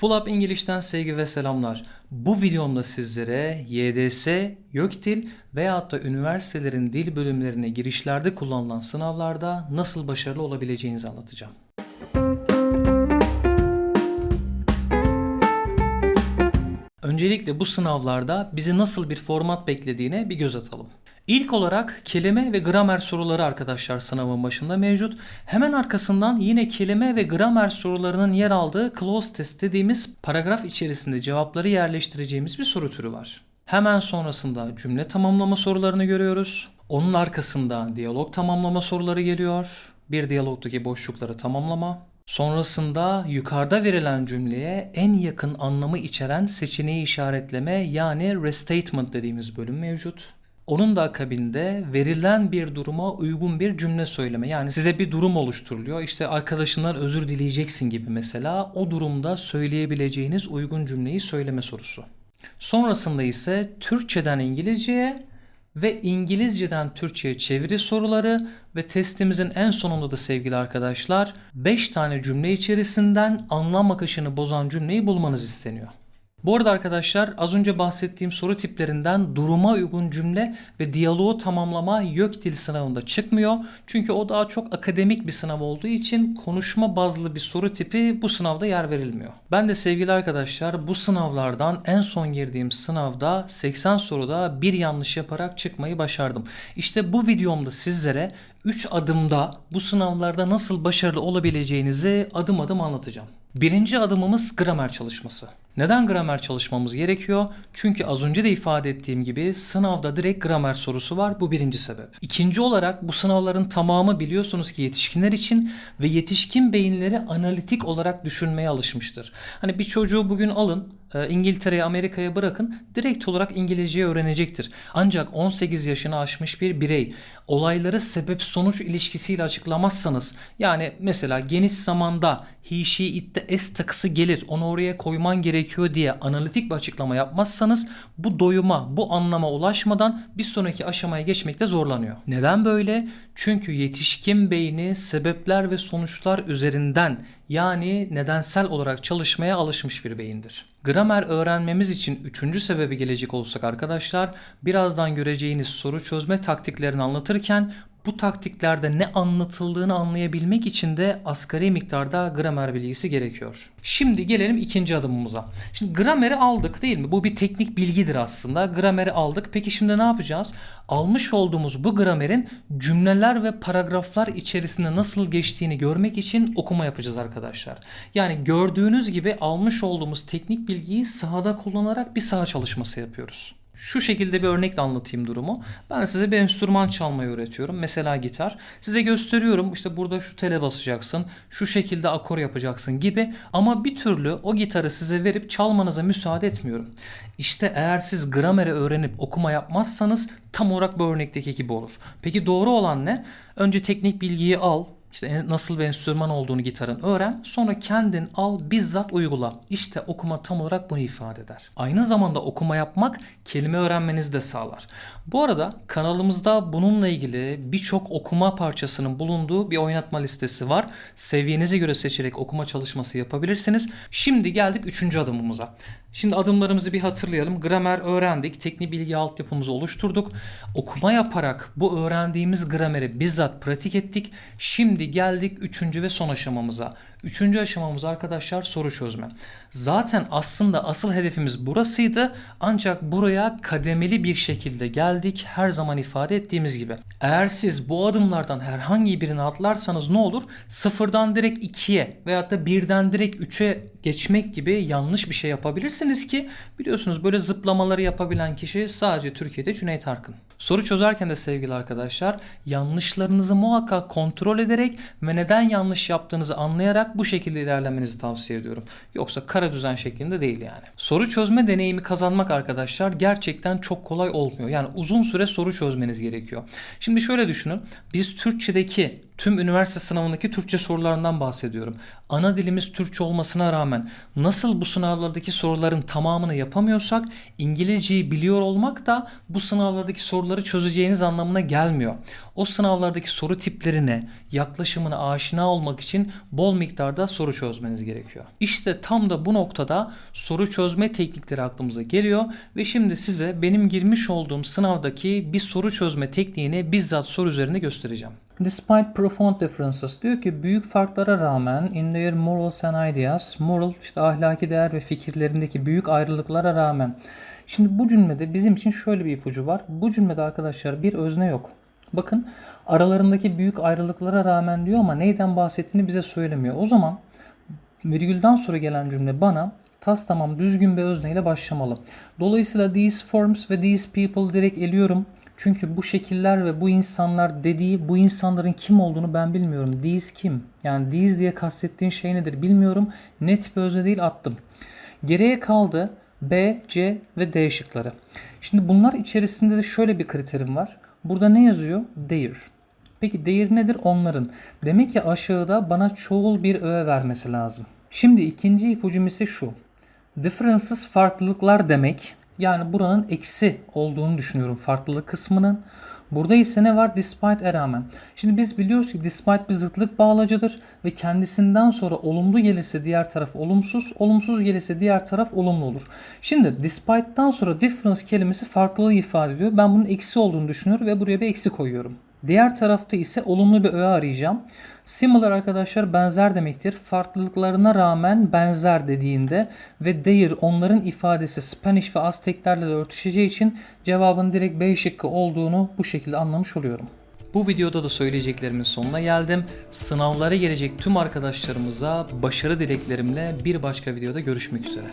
Full Up İngiliz'ten sevgi ve selamlar. Bu videomda sizlere YDS, YÖKDİL veyahut da üniversitelerin dil bölümlerine girişlerde kullanılan sınavlarda nasıl başarılı olabileceğinizi anlatacağım. Öncelikle bu sınavlarda bizi nasıl bir format beklediğine bir göz atalım. İlk olarak kelime ve gramer soruları arkadaşlar sınavın başında mevcut. Hemen arkasından yine kelime ve gramer sorularının yer aldığı clause test dediğimiz paragraf içerisinde cevapları yerleştireceğimiz bir soru türü var. Hemen sonrasında cümle tamamlama sorularını görüyoruz. Onun arkasında diyalog tamamlama soruları geliyor. Bir diyalogdaki boşlukları tamamlama. Sonrasında yukarıda verilen cümleye en yakın anlamı içeren seçeneği işaretleme yani restatement dediğimiz bölüm mevcut. Onun da akabinde verilen bir duruma uygun bir cümle söyleme. Yani size bir durum oluşturuluyor. İşte arkadaşından özür dileyeceksin gibi mesela o durumda söyleyebileceğiniz uygun cümleyi söyleme sorusu. Sonrasında ise Türkçeden İngilizceye ve İngilizceden Türkçe'ye çeviri soruları ve testimizin en sonunda da sevgili arkadaşlar 5 tane cümle içerisinden anlam akışını bozan cümleyi bulmanız isteniyor. Bu arada arkadaşlar az önce bahsettiğim soru tiplerinden duruma uygun cümle ve diyaloğu tamamlama YÖK dil sınavında çıkmıyor. Çünkü o daha çok akademik bir sınav olduğu için konuşma bazlı bir soru tipi bu sınavda yer verilmiyor. Ben de sevgili arkadaşlar bu sınavlardan en son girdiğim sınavda 80 soruda bir yanlış yaparak çıkmayı başardım. İşte bu videomda sizlere 3 adımda bu sınavlarda nasıl başarılı olabileceğinizi adım adım anlatacağım. Birinci adımımız gramer çalışması. Neden gramer çalışmamız gerekiyor? Çünkü az önce de ifade ettiğim gibi sınavda direkt gramer sorusu var. Bu birinci sebep. İkinci olarak bu sınavların tamamı biliyorsunuz ki yetişkinler için ve yetişkin beyinleri analitik olarak düşünmeye alışmıştır. Hani bir çocuğu bugün alın e, İngiltere'ye, Amerika'ya bırakın direkt olarak İngilizceyi öğrenecektir. Ancak 18 yaşını aşmış bir birey olayları sebep sonuç ilişkisiyle açıklamazsanız yani mesela geniş zamanda he, she, it'te s takısı gelir onu oraya koyman gerekiyor diye analitik bir açıklama yapmazsanız bu doyuma, bu anlama ulaşmadan bir sonraki aşamaya geçmekte zorlanıyor. Neden böyle? Çünkü yetişkin beyni sebepler ve sonuçlar üzerinden yani nedensel olarak çalışmaya alışmış bir beyindir. Gramer öğrenmemiz için üçüncü sebebi gelecek olursak arkadaşlar birazdan göreceğiniz soru çözme taktiklerini anlatırken bu taktiklerde ne anlatıldığını anlayabilmek için de asgari miktarda gramer bilgisi gerekiyor. Şimdi gelelim ikinci adımımıza. Şimdi grameri aldık değil mi? Bu bir teknik bilgidir aslında. Grameri aldık. Peki şimdi ne yapacağız? Almış olduğumuz bu gramerin cümleler ve paragraflar içerisinde nasıl geçtiğini görmek için okuma yapacağız arkadaşlar. Yani gördüğünüz gibi almış olduğumuz teknik bilgiyi sahada kullanarak bir saha çalışması yapıyoruz. Şu şekilde bir örnekle anlatayım durumu. Ben size bir enstrüman çalmayı öğretiyorum. Mesela gitar. Size gösteriyorum işte burada şu tele basacaksın. Şu şekilde akor yapacaksın gibi. Ama bir türlü o gitarı size verip çalmanıza müsaade etmiyorum. İşte eğer siz grameri öğrenip okuma yapmazsanız tam olarak bu örnekteki gibi olur. Peki doğru olan ne? Önce teknik bilgiyi al, işte nasıl bir enstrüman olduğunu gitarın öğren. Sonra kendin al bizzat uygula. İşte okuma tam olarak bunu ifade eder. Aynı zamanda okuma yapmak kelime öğrenmenizi de sağlar. Bu arada kanalımızda bununla ilgili birçok okuma parçasının bulunduğu bir oynatma listesi var. Seviyenize göre seçerek okuma çalışması yapabilirsiniz. Şimdi geldik üçüncü adımımıza. Şimdi adımlarımızı bir hatırlayalım. Gramer öğrendik. Teknik bilgi altyapımızı oluşturduk. Okuma yaparak bu öğrendiğimiz grameri bizzat pratik ettik. Şimdi geldik üçüncü ve son aşamamıza. Üçüncü aşamamız arkadaşlar soru çözme. Zaten aslında asıl hedefimiz burasıydı. Ancak buraya kademeli bir şekilde geldik. Her zaman ifade ettiğimiz gibi. Eğer siz bu adımlardan herhangi birini atlarsanız ne olur? Sıfırdan direkt ikiye veyahut da birden direkt üçe geçmek gibi yanlış bir şey yapabilirsiniz ki biliyorsunuz böyle zıplamaları yapabilen kişi sadece Türkiye'de Cüneyt Arkın. Soru çözerken de sevgili arkadaşlar yanlışlarınızı muhakkak kontrol ederek ve neden yanlış yaptığınızı anlayarak bu şekilde ilerlemenizi tavsiye ediyorum. Yoksa kara düzen şeklinde değil yani. Soru çözme deneyimi kazanmak arkadaşlar gerçekten çok kolay olmuyor. Yani uzun süre soru çözmeniz gerekiyor. Şimdi şöyle düşünün. Biz Türkçedeki tüm üniversite sınavındaki Türkçe sorularından bahsediyorum. Ana dilimiz Türkçe olmasına rağmen nasıl bu sınavlardaki soruların tamamını yapamıyorsak İngilizceyi biliyor olmak da bu sınavlardaki soruları çözeceğiniz anlamına gelmiyor. O sınavlardaki soru tiplerine, yaklaşımına aşina olmak için bol miktarda soru çözmeniz gerekiyor. İşte tam da bu noktada soru çözme teknikleri aklımıza geliyor ve şimdi size benim girmiş olduğum sınavdaki bir soru çözme tekniğini bizzat soru üzerinde göstereceğim. Despite profound differences diyor ki büyük farklara rağmen in their morals and ideas, moral işte ahlaki değer ve fikirlerindeki büyük ayrılıklara rağmen. Şimdi bu cümlede bizim için şöyle bir ipucu var. Bu cümlede arkadaşlar bir özne yok. Bakın aralarındaki büyük ayrılıklara rağmen diyor ama neyden bahsettiğini bize söylemiyor. O zaman virgülden sonra gelen cümle bana tas tamam düzgün bir özneyle başlamalı. Dolayısıyla these forms ve these people direkt eliyorum. Çünkü bu şekiller ve bu insanlar dediği bu insanların kim olduğunu ben bilmiyorum. These kim? Yani these diye kastettiğin şey nedir bilmiyorum. Net bir özne değil attım. Geriye kaldı B, C ve D şıkları. Şimdi bunlar içerisinde de şöyle bir kriterim var. Burada ne yazıyor? Their. Peki their nedir? Onların. Demek ki aşağıda bana çoğul bir öğe vermesi lazım. Şimdi ikinci ipucum ise şu. Differences farklılıklar demek. Yani buranın eksi olduğunu düşünüyorum farklılık kısmının. Burada ise ne var? Despite rağmen. Şimdi biz biliyoruz ki despite bir zıtlık bağlacıdır ve kendisinden sonra olumlu gelirse diğer taraf olumsuz, olumsuz gelirse diğer taraf olumlu olur. Şimdi despite'dan sonra difference kelimesi farklılığı ifade ediyor. Ben bunun eksi olduğunu düşünüyorum ve buraya bir eksi koyuyorum. Diğer tarafta ise olumlu bir öğe arayacağım. Similar arkadaşlar benzer demektir. Farklılıklarına rağmen benzer dediğinde ve their onların ifadesi Spanish ve Azteklerle de örtüşeceği için cevabın direkt B şıkkı olduğunu bu şekilde anlamış oluyorum. Bu videoda da söyleyeceklerimin sonuna geldim. Sınavlara gelecek tüm arkadaşlarımıza başarı dileklerimle bir başka videoda görüşmek üzere.